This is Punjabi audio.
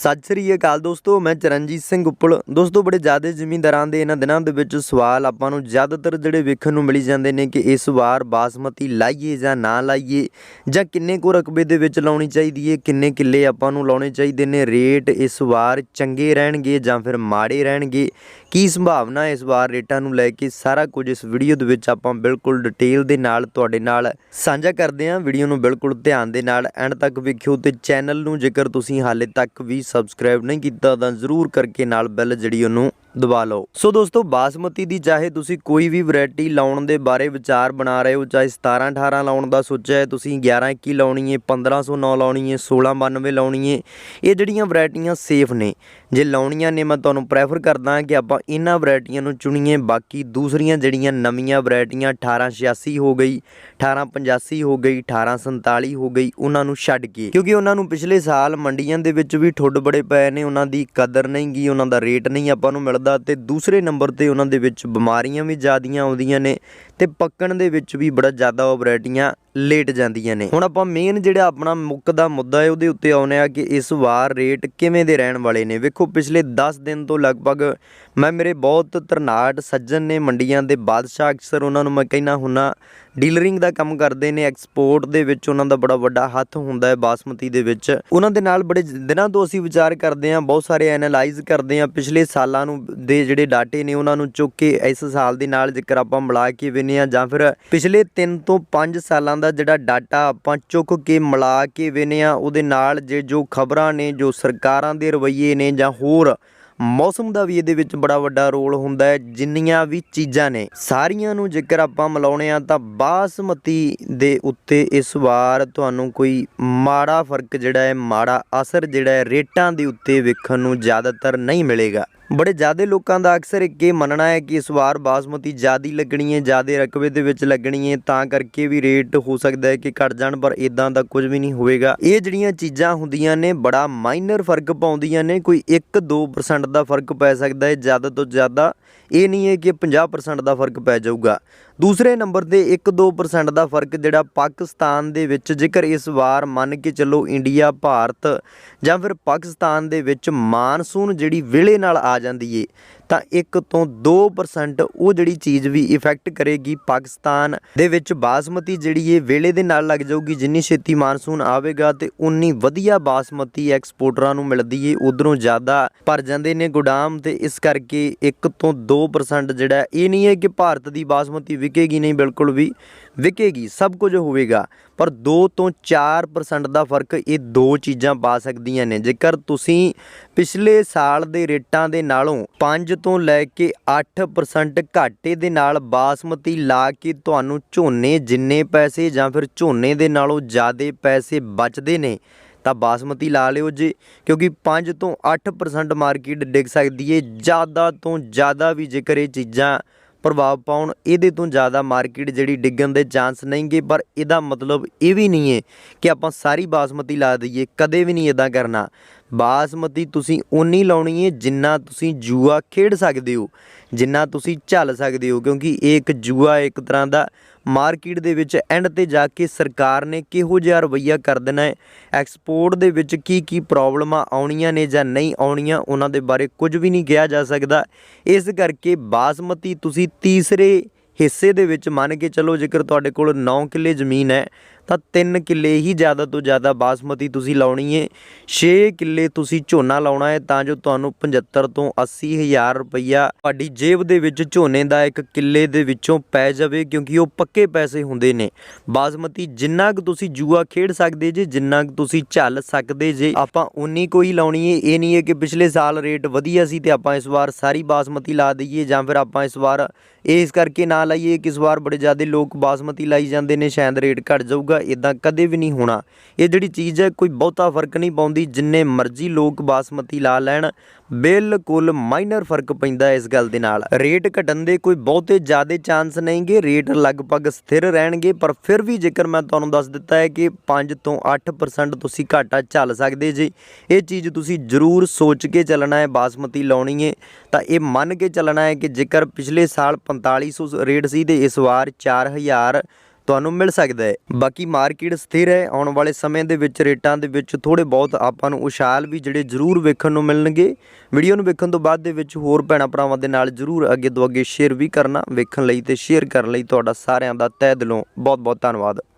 ਸਤਿ ਸ੍ਰੀ ਅਕਾਲ ਦੋਸਤੋ, ਮੈਂ ਚਰਨਜੀਤ ਸਿੰਘ ਉੱਪਲ। ਦੋਸਤੋ, ਬੜੇ ਜ਼ਿਆਦਾ ਜ਼ਿਮੀਂਦਾਰਾਂ ਦੇ ਇਹਨਾਂ ਦਿਨਾਂ ਦੇ ਵਿੱਚ ਸਵਾਲ ਆਪਾਂ ਨੂੰ ਜ਼ਿਆਦਾਤਰ ਜਿਹੜੇ ਵੇਖਣ ਨੂੰ ਮਿਲੀ ਜਾਂਦੇ ਨੇ ਕਿ ਇਸ ਵਾਰ ਬਾਸਮਤੀ ਲਾਈਏ ਜਾਂ ਨਾ ਲਾਈਏ, ਜਾਂ ਕਿੰਨੇ ਕੁ ਰਕਬੇ ਦੇ ਵਿੱਚ ਲਾਉਣੀ ਚਾਹੀਦੀ ਹੈ ਕਿੰਨੇ ਕਿੱਲੇ ਆਪਾਂ ਨੂੰ ਲਾਉਣੇ ਚਾਹੀਦੇ ਨੇ, ਰੇਟ ਇਸ ਵਾਰ ਚੰਗੇ ਰਹਿਣਗੇ ਜਾਂ ਫਿਰ ਮਾੜੇ ਰਹਿਣਗੇ? ਕੀ ਸੰਭਾਵਨਾ ਇਸ ਵਾਰ ਰੇਟਾਂ ਨੂੰ ਲੈ ਕੇ? ਸਾਰਾ ਕੁਝ ਇਸ ਵੀਡੀਓ ਦੇ ਵਿੱਚ ਆਪਾਂ ਬਿਲਕੁਲ ਡਿਟੇਲ ਦੇ ਨਾਲ, ਤੁਹਾਡੇ ਨਾਲ ਸਾਂਝਾ ਕਰਦੇ ਹਾਂ। ਵੀਡੀਓ ਨੂੰ ਬਿਲਕੁਲ ਧਿਆਨ ਦੇ ਨਾਲ ਐਂਡ ਤੱਕ ਵੇਖਿਓ ਤੇ ਚੈਨਲ ਨੂੰ ਜੇਕਰ ਤੁਸੀਂ ਹਾਲੇ ਤੱਕ ਵੀ ਸਬਸਕ੍ਰਾਈਬ ਨਹੀਂ ਕੀਤਾ ਤਾਂ ਜ਼ਰੂਰ ਕਰਕੇ ਨਾਲ ਬੈਲ ਜਿਹੜੀ ਉਹਨੂੰ ਦਬਾ ਲਓ। ਸੋ ਦੋਸਤੋ, ਬਾਸਮਤੀ ਦੀ ਚਾਹੇ ਤੁਸੀਂ ਕੋਈ ਵੀ ਵੈਰਾਈਟੀ ਲਾਉਣ ਦੇ ਬਾਰੇ ਵਿਚਾਰ ਬਣਾ ਰਹੇ ਹੋ, ਚਾਹੇ 17 18 ਲਾਉਣ ਦਾ ਸੋਚਿਆ ਹੈ, ਤੁਸੀਂ 11 21 ਲਾਉਣੀ ਹੈ 1509 ਲਾਉਣੀ ਹੈ 1692 ਲਾਉਣੀ ਹੈ, ਇਹ ਜਿਹੜੀਆਂ ਵੈਰਾਈਟੀਆਂ ਸੇਫ ਨੇ, ਜੇ ਲਾਉਣੀਆਂ ਨੇ ਮੈਂ ਤੁਹਾਨੂੰ ਪ੍ਰੈਫਰ ਕਰਦਾ ਕਿ ਆਪਾਂ ਇਹਨਾਂ ਵੈਰਾਈਟੀਆਂ ਨੂੰ ਚੁਣੀਏ, ਬਾਕੀ ਦੂਸਰੀਆਂ ਜਿਹੜੀਆਂ ਨਵੀਆਂ ਵੈਰਾਈਟੀਆਂ 1886 ਹੋ ਗਈ 1885 ਹੋ ਗਈ 1847 ਹੋ ਗਈ, ਉਹਨਾਂ ਨੂੰ ਛੱਡ ਕੇ, ਕਿਉਂਕਿ ਉਹਨਾਂ ਨੂੰ ਪਿਛਲੇ ਸਾਲ ਮੰਡੀਆਂ ਦੇ ਵਿੱਚ ਵੀ ਠੁੱਡ ਬੜੇ ਪਏ ਨੇ, ਉਹਨਾਂ ਦੀ ਕਦਰ ਨਹੀਂ ਗਈ, ਉਹਨਾਂ ਦਾ ਰੇਟ ਨਹੀਂ ਆਪਾਂ ਨੂੰ ਮਿਲਦਾ ਤੇ ਦੂਸਰੇ ਨੰਬਰ ਤੇ ਉਹਨਾਂ ਦੇ ਵਿੱਚ ਬਿਮਾਰੀਆਂ ਵੀ ਜ਼ਿਆਦੀਆਂ ਆਉਂਦੀਆਂ ਨੇ। ਤੇ ਪੱਕਣ ਦੇ ਵਿੱਚ ਵੀ ਬੜਾ ਜ਼ਿਆਦਾ ਉਹ ਵੈਰਾਈਟੀਆਂ ਲੇਟ ਜਾਂਦੀਆਂ ਨੇ। ਹੁਣ ਆਪਾਂ ਮੇਨ ਜਿਹੜਾ ਆਪਣਾ ਮੁੱਖ ਦਾ ਮੁੱਦਾ ਹੈ, ਉਹਦੇ ਉੱਤੇ ਆਉਨੇ ਆ ਕਿ ਇਸ ਵਾਰ ਰੇਟ ਕਿਵੇਂ ਦੇ ਰਹਿਣ ਵਾਲੇ ਨੇ। ਵੇਖੋ, ਪਿਛਲੇ 10 ਦਿਨ ਤੋਂ ਲਗਭਗ ਮੈਂ ਮੇਰੇ ਬਹੁਤ ਤਰਨਾਟ ਸੱਜਣ ਨੇ ਮੰਡੀਆਂ ਦੇ ਬਾਦਸ਼ਾਹ ਅਕਸਰ ਉਹਨਾਂ ਨੂੰ ਮੈਂ ਕਹਿਣਾ ਹੁੰਨਾ ਡੀਲਰਿੰਗ ਦਾ ਕੰਮ ਕਰਦੇ ਨੇ ਐਕਸਪੋਰਟ ਦੇ ਵਿੱਚ ਉਹਨਾਂ ਦਾ ਬੜਾ ਵੱਡਾ ਹੱਥ ਹੁੰਦਾ ਹੈ ਬਾਸਮਤੀ ਦੇ ਵਿੱਚ। ਉਹਨਾਂ ਦੇ ਨਾਲ ਬੜੇ ਦਿਨਾਂ ਤੋਂ ਅਸੀਂ ਵਿਚਾਰ ਕਰਦੇ ਹਾਂ, ਬਹੁਤ ਸਾਰੇ ਐਨਾਲਾਈਜ਼ ਕਰਦੇ ਹਾਂ। ਪਿਛਲੇ ਸਾਲਾਂ ਨੂੰ ਦੇ ਜਿਹੜੇ ਡਾਟੇ ਨੇ, ਉਹਨਾਂ ਨੂੰ ਚੁੱਕ ਕੇ ਇਸ ਸਾਲ ਦੇ ਨਾਲ ਜੇਕਰ ਆਪਾਂ ਮਿਲਾ ਕੇ ਵੀ ਵੇਨੇ ਆ ਜਾਂ ਫਿਰ ਪਿਛਲੇ 3 ਤੋਂ 5 ਸਾਲਾਂ ਦਾ ਜਿਹੜਾ ਡਾਟਾ ਆਪਾਂ ਚੁੱਕ ਕੇ ਮਿਲਾ ਕੇ ਵੇਨੇ ਆ ਉਹਦੇ ਨਾਲ ਜੇ ਜੋ ਖਬਰਾਂ ਨੇ, ਜੋ ਸਰਕਾਰਾਂ ਦੇ ਰਵੱਈਏ ਨੇ ਜਾਂ ਹੋਰ ਮੌਸਮ ਦਾ ਵੀ ਇਹਦੇ ਵਿੱਚ ਬੜਾ ਵੱਡਾ ਰੋਲ ਹੁੰਦਾ ਹੈ, ਜਿੰਨੀਆਂ ਵੀ ਚੀਜ਼ਾਂ ਨੇ, ਸਾਰੀਆਂ ਨੂੰ ਜੇਕਰ ਆਪਾਂ ਮਿਲਾਉਣੇ ਆ ਤਾਂ ਬਾਸਮਤੀ ਦੇ ਉੱਤੇ ਇਸ ਵਾਰ ਤੁਹਾਨੂੰ ਕੋਈ ਮਾੜਾ ਫ਼ਰਕ ਜਿਹੜਾ ਹੈ, ਮਾੜਾ ਅਸਰ ਜਿਹੜਾ ਹੈ, ਰੇਟਾਂ ਦੇ ਉੱਤੇ ਵੇਖਣ ਨੂੰ ਜ਼ਿਆਦਾਤਰ ਨਹੀਂ ਮਿਲੇਗਾ। ਬੜੇ ਜ਼ਿਆਦੇ ਲੋਕਾਂ ਦਾ ਅਕਸਰ ਇੱਕ ਇਹ ਮੰਨਣਾ ਹੈ ਕਿ ਇਸ ਵਾਰ ਬਾਸਮਤੀ ਜ਼ਿਆਦੀ ਲੱਗਣੀ ਹੈ, ਜ਼ਿਆਦੇ ਰਕਬੇ ਦੇ ਵਿੱਚ ਲੱਗਣੀ ਹੈ, ਤਾਂ ਕਰਕੇ ਵੀ ਰੇਟ ਹੋ ਸਕਦਾ ਹੈ ਕਿ ਘਟ ਜਾਣ, ਪਰ ਇਦਾਂ ਦਾ ਕੁਝ ਵੀ ਨਹੀਂ ਹੋਵੇਗਾ। ਇਹ ਜਿਹੜੀਆਂ ਚੀਜ਼ਾਂ ਹੁੰਦੀਆਂ ਨੇ, ਬੜਾ ਮਾਈਨਰ ਫ਼ਰਕ ਪਾਉਂਦੀਆਂ ਨੇ, ਕੋਈ 1-2% ਦਾ ਫ਼ਰਕ ਪੈ ਸਕਦਾ ਹੈ, ਜ਼ਿਆਦਾ ਤੋਂ ਜ਼ਿਆਦਾ ਇਹ ਨਹੀਂ ਹੈ ਕਿ 50% ਦਾ ਫ਼ਰਕ ਪੈ ਜਾਊਗਾ। ਦੂਸਰੇ ਨੰਬਰ ਤੇ 1-2% ਦਾ ਫ਼ਰਕ ਜਿਹੜਾ ਪਾਕਿਸਤਾਨ ਦੇ ਵਿੱਚ, ਜੇਕਰ ਇਸ ਵਾਰ ਮੰਨ ਕੇ ਚੱਲੋ ਇੰਡੀਆ, ਭਾਰਤ ਜਾਂ ਫਿਰ ਪਾਕਿਸਤਾਨ ਦੇ ਵਿੱਚ ਮਾਨਸੂਨ ਜਿਹੜੀ ਵੇਲੇ ਨਾਲ ਆ ਜਾਂਦੀ ਏ ਤਾਂ 1 ਤੋਂ 2% ਉਹ ਜਿਹੜੀ ਚੀਜ਼ ਵੀ ਇਫੈਕਟ ਕਰੇਗੀ ਪਾਕਿਸਤਾਨ ਦੇ ਵਿੱਚ। ਬਾਸਮਤੀ ਜਿਹੜੀ ਇਹ ਵੇਲੇ ਦੇ ਨਾਲ ਲੱਗ ਜਾਊਗੀ, ਜਿੰਨੀ ਛੇਤੀ ਮਾਨਸੂਨ ਆਵੇਗਾ ਤੇ ਉਨੀ ਵਧੀਆ ਬਾਸਮਤੀ ਐਕਸਪੋਰਟਰਾਂ ਨੂੰ ਮਿਲਦੀ ਏ, ਉਧਰੋਂ ਜ਼ਿਆਦਾ ਭਰ ਜਾਂਦੇ ਨੇ ਗੋਦਾਮ ਤੇ ਇਸ ਕਰਕੇ 1 ਤੋਂ 2% ਜਿਹੜਾ, ਇਹ ਨਹੀਂ ਹੈ ਕਿ ਭਾਰਤ ਦੀ ਬਾਸਮਤੀ ਵਿਕੇਗੀ ਨਹੀਂ, ਬਿਲਕੁਲ ਵੀ। ਵਿਕੇਗੀ, ਸਭ ਕੁਝ ਹੋਵੇਗਾ। ਪਰ 2 ਤੋਂ 4% ਦਾ ਫ਼ਰਕ ਇਹ ਦੋ ਚੀਜ਼ਾਂ ਪਾ ਸਕਦੀਆਂ ਨੇ। ਜੇਕਰ ਤੁਸੀਂ ਪਿਛਲੇ ਸਾਲ ਦੇ ਰੇਟਾਂ ਦੇ ਨਾਲੋਂ 5 ਤੋਂ ਲੈ ਕੇ 8% ਘਾਟੇ ਦੇ ਨਾਲ ਬਾਸਮਤੀ ਲਾ ਕੇ ਤੁਹਾਨੂੰ ਝੋਨੇ ਜਿੰਨੇ ਪੈਸੇ ਜਾਂ ਫਿਰ ਝੋਨੇ ਦੇ ਨਾਲੋਂ ਜ਼ਿਆਦਾ ਪੈਸੇ ਬਚਦੇ ਨੇ, ਤਾਂ ਬਾਸਮਤੀ ਲਾ ਲਿਓ ਜੇ। ਕਿਉਂਕਿ 5 ਤੋਂ 8% ਮਾਰਕੀਟ ਡਿੱਗ ਸਕਦੀ ਏ। ਜ਼ਿਆਦਾ ਤੋਂ ਜ਼ਿਆਦਾ ਵੀ ਜੇਕਰ ਇਹ ਚੀਜ਼ਾਂ ਪ੍ਰਭਾਵ ਪਾਉਣ, ਇਹਦੇ ਤੋਂ ਜ਼ਿਆਦਾ ਮਾਰਕੀਟ ਜਿਹੜੀ ਡਿੱਗਣ ਦੇ ਚਾਂਸ ਨਹੀਂਗੇ ਪਰ ਇਹਦਾ ਮਤਲਬ ਇਹ ਵੀ ਨਹੀਂ ਹੈ ਕਿ ਆਪਾਂ ਸਾਰੀ ਬਾਸਮਤੀ ਲਾ ਦਈਏ, ਕਦੇ ਵੀ ਨਹੀਂ ਇਦਾਂ ਕਰਨਾ। ਬਾਸਮਤੀ ਤੁਸੀਂ ਉਨੀ ਲਾਉਣੀ ਹੈ ਜਿੰਨਾ ਤੁਸੀਂ ਜੂਆ ਖੇਡ ਸਕਦੇ ਹੋ, ਜਿੰਨਾ ਤੁਸੀਂ ਝੱਲ ਸਕਦੇ ਹੋ, ਕਿਉਂਕਿ ਇਹ ਇੱਕ ਜੂਆ ਇੱਕ ਤਰ੍ਹਾਂ ਦਾ ਮਾਰਕੀਟ ਦੇ ਵਿੱਚ ਐਂਡ ਤੇ ਜਾ ਕੇ ਸਰਕਾਰ ਨੇ ਕਿਹੋ ਜਿਹਾ ਰਵਈਆ ਕਰ ਦੇਣਾ ਹੈ? ਐਕਸਪੋਰਟ ਦੇ ਵਿੱਚ ਕੀ ਕੀ ਪ੍ਰੋਬਲਮਾਂ ਆਉਣੀਆਂ ਨੇ ਜਾਂ ਨਹੀਂ ਆਉਣੀਆਂ, ਉਹਨਾਂ ਦੇ ਬਾਰੇ ਕੁਝ ਵੀ ਨਹੀਂ ਕਿਹਾ ਜਾ ਸਕਦਾ। ਇਸ ਕਰਕੇ ਬਾਸਮਤੀ ਤੁਸੀਂ ਤੀਸਰੇ ਹਿੱਸੇ ਦੇ ਵਿੱਚ ਮੰਨ ਕੇ ਚੱਲੋ, ਜੇਕਰ ਤੁਹਾਡੇ ਕੋਲ 9 ਕਿੱਲੇ ਜ਼ਮੀਨ ਹੈ ਤਾਂ 3 ਕਿੱਲੇ ਹੀ ਜ਼ਿਆਦਾ ਤੋਂ ਜ਼ਿਆਦਾ ਬਾਸਮਤੀ ਤੁਸੀਂ ਲਾਉਣੀ ਹੈ 6 ਕਿੱਲੇ ਤੁਸੀਂ ਝੋਨਾ ਲਾਉਣਾ ਹੈ ਤਾਂ ਜੋ ਤੁਹਾਨੂੰ 75 ਤੋਂ 80 ਹਜ਼ਾਰ ਰੁਪਈਆ ਤੁਹਾਡੀ ਜੇਬ ਦੇ ਵਿੱਚ ਝੋਨੇ ਦਾ ਇੱਕ ਕਿੱਲੇ ਦੇ ਵਿੱਚੋਂ ਪੈ ਜਾਵੇ, ਕਿਉਂਕਿ ਉਹ ਪੱਕੇ ਪੈਸੇ ਹੁੰਦੇ ਨੇ। ਬਾਸਮਤੀ ਜਿੰਨਾ ਕੁ ਤੁਸੀਂ ਜੂਆ ਖੇਡ ਸਕਦੇ ਜੇ, ਜਿੰਨਾ ਕੁ ਤੁਸੀਂ ਝੱਲ ਸਕਦੇ ਜੇ, ਆਪਾਂ ਉਨੀ ਕੋਈ ਲਾਉਣੀ ਹੈ ਇਹ ਨਹੀਂ ਹੈ ਕਿ ਪਿਛਲੇ ਸਾਲ ਰੇਟ ਵਧੀਆ ਸੀ ਤੇ ਆਪਾਂ ਇਸ ਵਾਰ ਸਾਰੀ ਬਾਸਮਤੀ ਲਾ ਦਈਏ, ਜਾਂ ਫਿਰ ਆਪਾਂ ਇਸ ਵਾਰ ਇਸ ਕਰਕੇ ਨਾ ਲਾਈਏ ਕਿ ਇਸ ਵਾਰ ਬੜੇ ਜ਼ਿਆਦਾ ਲੋਕ ਬਾਸਮਤੀ ਲਾਈ ਜਾਂਦੇ ਨੇ, ਸ਼ਾਇਦ ਰੇਟ ਘਟ ਜਾਊਗਾ ਇਦਾਂ ਕਦੇ ਵੀ ਨਹੀਂ ਹੋਣਾ। ਇਹ ਜਿਹੜੀ ਚੀਜ਼ ਹੈ, ਕੋਈ ਬਹੁਤਾ ਫ਼ਰਕ ਨਹੀਂ ਪਾਉਂਦੀ, ਜਿੰਨੇ ਮਰਜ਼ੀ ਲੋਕ ਬਾਸਮਤੀ ਲਾ ਲੈਣ, ਬਿਲਕੁਲ ਮਾਈਨਰ ਫ਼ਰਕ ਪੈਂਦਾ ਇਸ ਗੱਲ ਦੇ ਨਾਲ। ਰੇਟ ਘਟਣ ਦੇ ਕੋਈ ਬਹੁਤੇ ਜ਼ਿਆਦਾ ਚਾਂਸ ਨਹੀਂਗੇ, ਰੇਟ ਲਗਭਗ ਸਥਿਰ ਰਹਿਣਗੇ, ਪਰ ਫਿਰ ਵੀ ਜੇਕਰ ਮੈਂ ਤੁਹਾਨੂੰ ਦੱਸ ਦਿੱਤਾ ਹੈ ਕਿ 5 ਤੋਂ 8% ਤੁਸੀਂ ਘਾਟਾ ਝੱਲ ਸਕਦੇ ਜੀ, ਇਹ ਚੀਜ਼ ਤੁਸੀਂ ਜ਼ਰੂਰ ਸੋਚ ਕੇ ਚੱਲਣਾ ਹੈ, ਬਾਸਮਤੀ ਲਾਉਣੀ ਹੈ। ਤਾਂ ਇਹ ਮੰਨ ਕੇ ਚੱਲਣਾ ਹੈ ਕਿ ਜੇਕਰ ਪਿਛਲੇ ਸਾਲ 4500 ਰੇਟ ਸੀ ਤੇ ਇਸ ਵਾਰ 4000 ਤੁਹਾਨੂੰ ਮਿਲ ਸਕਦਾ ਹੈ। ਬਾਕੀ ਮਾਰਕੀਟ ਸਥਿਰ ਹੈ। ਆਉਣ ਵਾਲੇ ਸਮੇਂ ਦੇ ਵਿੱਚ ਰੇਟਾਂ ਦੇ ਵਿੱਚ ਥੋੜੇ ਬਹੁਤ ਆਪਾਂ ਨੂੰ ਉਛਾਲ ਵੀ ਜਿਹੜੇ ਜ਼ਰੂਰ ਵੇਖਣ ਨੂੰ ਮਿਲਣਗੇ। ਵੀਡੀਓ ਨੂੰ ਵੇਖਣ ਤੋਂ ਬਾਅਦ ਦੇ ਵਿੱਚ ਹੋਰ ਭੈਣਾਂ ਭਰਾਵਾਂ ਦੇ ਨਾਲ ਜ਼ਰੂਰ ਅੱਗੇ ਤੋਂ ਅੱਗੇ ਸ਼ੇਅਰ ਵੀ ਕਰਨਾ। ਵੇਖਣ ਲਈ ਤੇ ਸ਼ੇਅਰ ਕਰਨ ਲਈ ਤੁਹਾਡਾ ਸਾਰਿਆਂ ਦਾ ਤਹਿ ਦਿਲੋਂ ਬਹੁਤ ਬਹੁਤ ਧੰਨਵਾਦ।